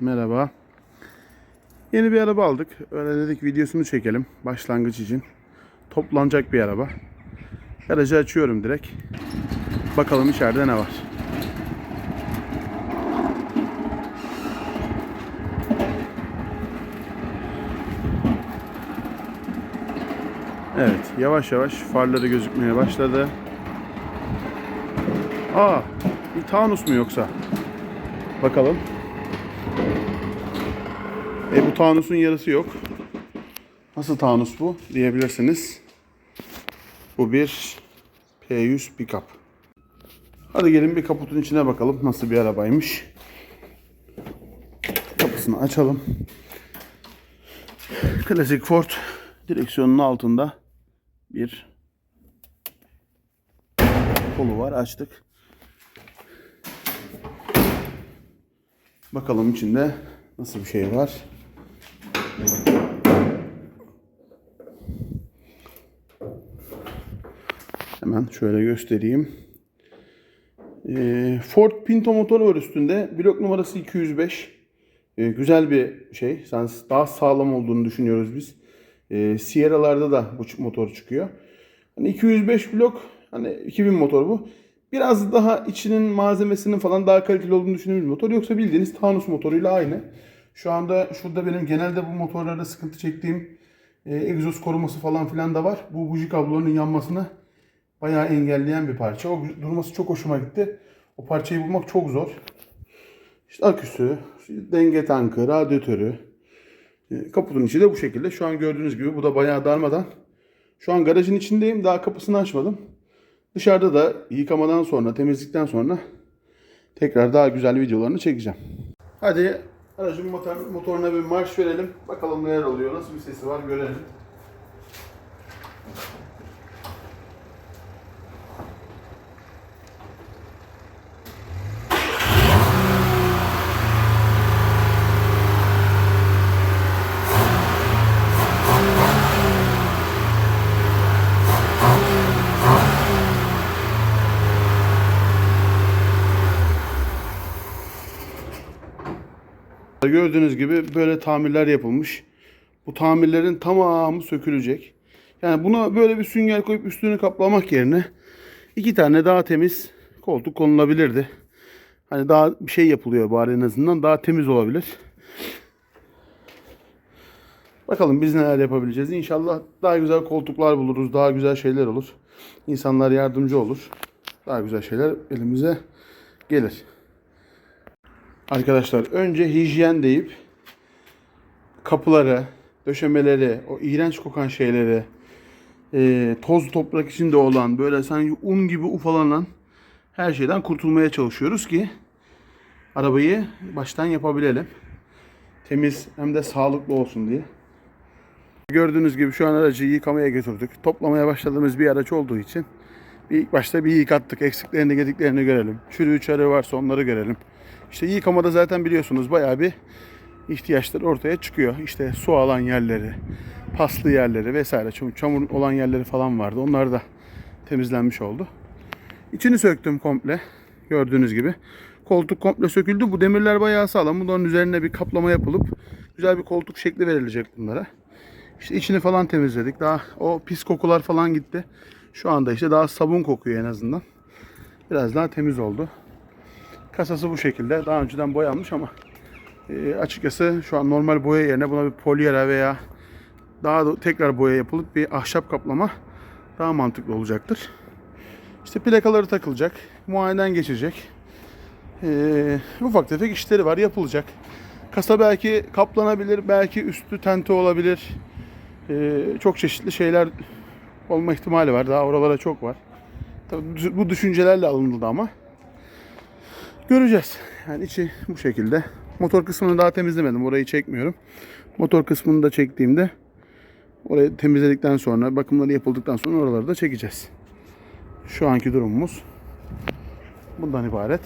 Merhaba. Yeni bir araba aldık. Öyle dedik videosunu çekelim. Başlangıç için. Toplanacak bir araba. Garajı açıyorum direkt. Bakalım içeride ne var. Evet, yavaş yavaş farları gözükmeye başladı. Aa, bir Taunus mu yoksa? Bakalım. E bu Taunus'un yarısı yok. Nasıl Taunus bu diyebilirsiniz. Bu bir P100 pickup. Hadi gelin bir kaputun içine bakalım nasıl bir arabaymış. Kapısını açalım. Klasik Ford direksiyonun altında bir kolu var. Açtık. Bakalım içinde nasıl bir şey var. Hemen şöyle göstereyim. Ee, Ford Pinto motoru var üstünde. Blok numarası 205. Ee, güzel bir şey. Yani daha sağlam olduğunu düşünüyoruz biz. Ee, Sierra'larda da bu motor çıkıyor. Hani 205 blok, hani 2000 motor bu. Biraz daha içinin malzemesinin falan daha kaliteli olduğunu düşündüğümüz motor. Yoksa bildiğiniz Taunus motoruyla aynı. Şu anda şurada benim genelde bu motorlarda sıkıntı çektiğim e, egzoz koruması falan filan da var. Bu buji kablolarının yanmasını bayağı engelleyen bir parça. O durması çok hoşuma gitti. O parçayı bulmak çok zor. İşte aküsü, denge tankı, radyatörü. E, Kaputun içi de bu şekilde. Şu an gördüğünüz gibi bu da bayağı darmadan. Şu an garajın içindeyim. Daha kapısını açmadım. Dışarıda da yıkamadan sonra, temizlikten sonra tekrar daha güzel videolarını çekeceğim. Hadi aracın motor, motoruna bir marş verelim. Bakalım neler oluyor, nasıl bir sesi var görelim. Gördüğünüz gibi böyle tamirler yapılmış. Bu tamirlerin tamamı sökülecek. Yani buna böyle bir sünger koyup üstünü kaplamak yerine iki tane daha temiz koltuk konulabilirdi. Hani daha bir şey yapılıyor bari en azından daha temiz olabilir. Bakalım biz neler yapabileceğiz. İnşallah daha güzel koltuklar buluruz. Daha güzel şeyler olur. İnsanlar yardımcı olur. Daha güzel şeyler elimize gelir. Arkadaşlar önce hijyen deyip kapıları, döşemeleri, o iğrenç kokan şeyleri, e, toz toprak içinde olan böyle sanki un gibi ufalanan her şeyden kurtulmaya çalışıyoruz ki arabayı baştan yapabilelim. Temiz hem de sağlıklı olsun diye. Gördüğünüz gibi şu an aracı yıkamaya götürdük. Toplamaya başladığımız bir araç olduğu için bir ilk başta bir yıkattık. Eksiklerini gediklerini görelim. Çürüğü çarığı varsa onları görelim. İşte yıkamada zaten biliyorsunuz bayağı bir ihtiyaçlar ortaya çıkıyor. İşte su alan yerleri, paslı yerleri vesaire. Çünkü çamur olan yerleri falan vardı. Onlar da temizlenmiş oldu. İçini söktüm komple. Gördüğünüz gibi. Koltuk komple söküldü. Bu demirler bayağı sağlam. Bunların üzerine bir kaplama yapılıp güzel bir koltuk şekli verilecek bunlara. İşte içini falan temizledik. Daha o pis kokular falan gitti. Şu anda işte daha sabun kokuyor en azından. Biraz daha temiz oldu. Kasası bu şekilde. Daha önceden boyanmış ama e, açıkçası şu an normal boya yerine buna bir polyera veya daha da tekrar boya yapılıp bir ahşap kaplama daha mantıklı olacaktır. İşte plakaları takılacak. Muayeneden geçecek. E, ufak tefek işleri var yapılacak. Kasa belki kaplanabilir. Belki üstü tente olabilir. E, çok çeşitli şeyler olma ihtimali var. Daha oralara çok var. Tabii bu düşüncelerle alındı ama. Göreceğiz. Yani içi bu şekilde. Motor kısmını daha temizlemedim. Orayı çekmiyorum. Motor kısmını da çektiğimde orayı temizledikten sonra, bakımları yapıldıktan sonra oraları da çekeceğiz. Şu anki durumumuz bundan ibaret.